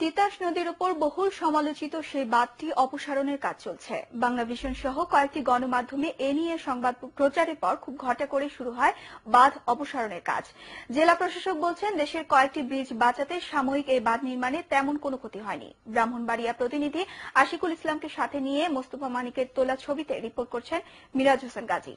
তিতাস নদীর উপর বহুল সমালোচিত সেই বাঁধটি অপসারণের কাজ চলছে। বাংলা ভিশন সহ কয়েকটি গণমাধ্যমে এ নিয়ে সংবাদ প্রচারের পর খুব ঘটা করে শুরু হয় বাঁধ অপসারণের কাজ। জেলা প্রশাসক বলছেন, দেশের কয়েকটি ব্রিজ বাঁচাতে সাময়িক এই বাঁধ নির্মাণে তেমন কোনো ক্ষতি হয়নি। ব্রাহ্মণবাড়িয়া প্রতিনিধি আশিকুল ইসলামকে সাথে নিয়ে মোস্তফা মানিকের তোলা ছবিতে রিপোর্ট করছেন মিরাজ হোসেন গাজী।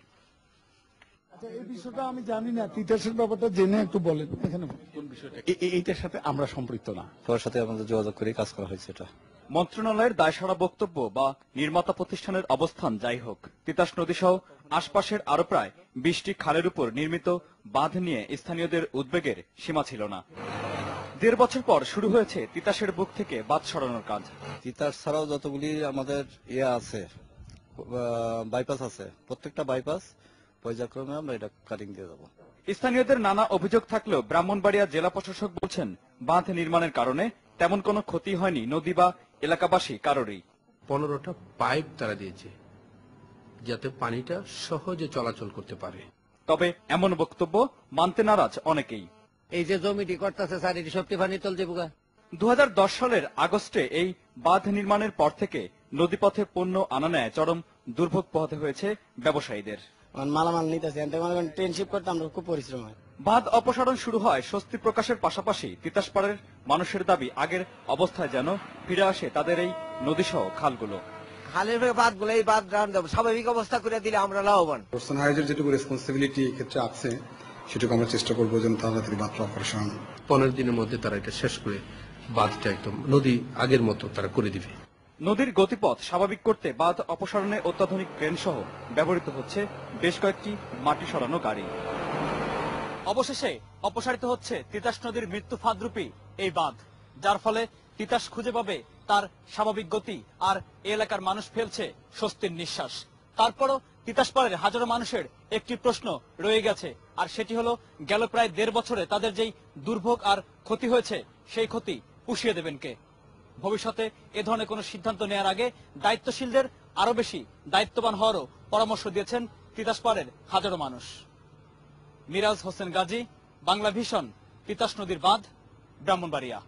আচ্ছা এই বিষয়টা আমি জানি না। তিতাসের ব্যাপারটা জেনে একটু বলেন। এখানে কোন বিষয়টা? এ- এ- এইটার সাথে আমরা সম্পৃক্ত না। সবার সাথে আমাদের যোগাযোগ করে কাজ করা হয়েছে এটা। মন্ত্রণালয়ের দায়সারা বক্তব্য বা নির্মাতা প্রতিষ্ঠানের অবস্থান যাই হোক তিতাস নদী সহ আশপাশের আরও প্রায় বিশটি খালের উপর নির্মিত বাঁধ নিয়ে স্থানীয়দের উদ্বেগের সীমা ছিল না। দেড় বছর পর শুরু হয়েছে তিতাসের বুক থেকে বাঁধ সরানোর কাজ। তিতাস ছাড়াও যতগুলি আমাদের ইয়ে আছে বাইপাস আছে প্রত্যেকটা বাইপাস পর্যায়ক্রমে আমরা এটা কাটিং দিয়ে যাব স্থানীয়দের নানা অভিযোগ থাকলেও ব্রাহ্মণবাড়িয়া জেলা প্রশাসক বলছেন বাঁধ নির্মাণের কারণে তেমন কোনো ক্ষতি হয়নি নদী বা এলাকাবাসী কারোরই। পনেরোটা পাইপ তারা দিয়েছে যাতে পানিটা সহজে চলাচল করতে পারে। তবে এমন বক্তব্য মানতে নারাজ অনেকেই। এই যে জমিটি করতেছে স্যার এটি সবটি পানি চলছে বুকা। দু সালের আগস্টে এই বাঁধ নির্মাণের পর থেকে নদীপথে পণ্য আনা নেয় চরম দুর্ভোগ পোহাতে হয়েছে ব্যবসায়ীদের। মালামাল নিতেছে ট্রেন শিপ করতে আমরা খুব পরিশ্রম হয়। বাঁধ অপসারণ শুরু হয় স্বস্তি প্রকাশের পাশাপাশি তিতাসপাড়ের মানুষের দাবি আগের অবস্থায় যেন ফিরে আসে তাদের এই নদীসহ খালগুলো। খালের বাদগুলো এই বাদ স্বাভাবিক অবস্থা করে দিলে আমরা লাভবান। পার্সোনালাইজের যেটুকু রেসপন্সিবিলিটি এক্ষেত্রে আছে সেটুকু আমরা চেষ্টা করব যেন তাড়াতাড়ি মাত্রা অপারেশন পনেরো দিনের মধ্যে তারা এটা শেষ করে বাঁধটা একদম নদী আগের মতো তারা করে দিবে। নদীর গতিপথ স্বাভাবিক করতে বাঁধ অপসারণে অত্যাধুনিক ক্রেন সহ ব্যবহৃত হচ্ছে বেশ কয়েকটি মাটি সরানো গাড়ি। অবশেষে অপসারিত হচ্ছে তিতাস নদীর মৃত্যু ফাঁদরূপী এই বাঁধ, যার ফলে তিতাস খুঁজে পাবে তার স্বাভাবিক গতি আর এলাকার মানুষ ফেলছে স্বস্তির নিঃশ্বাস। তারপরও তিতাস পাড়ের হাজারো মানুষের একটি প্রশ্ন রয়ে গেছে, আর সেটি হলো, গেল প্রায় দেড় বছরে তাদের যেই দুর্ভোগ আর ক্ষতি হয়েছে, সেই ক্ষতি পুষিয়ে দেবেন কে? ভবিষ্যতে এ ধরনের কোনো সিদ্ধান্ত নেওয়ার আগে দায়িত্বশীলদের আরও বেশি দায়িত্ববান হওয়ারও পরামর্শ দিয়েছেন তিতাসপাড়ের হাজারো মানুষ। মিরাজ হোসেন গাজী, বাংলা ভীষণ তিতাস নদীর বাঁধ, ব্রাহ্মণবাড়িয়া।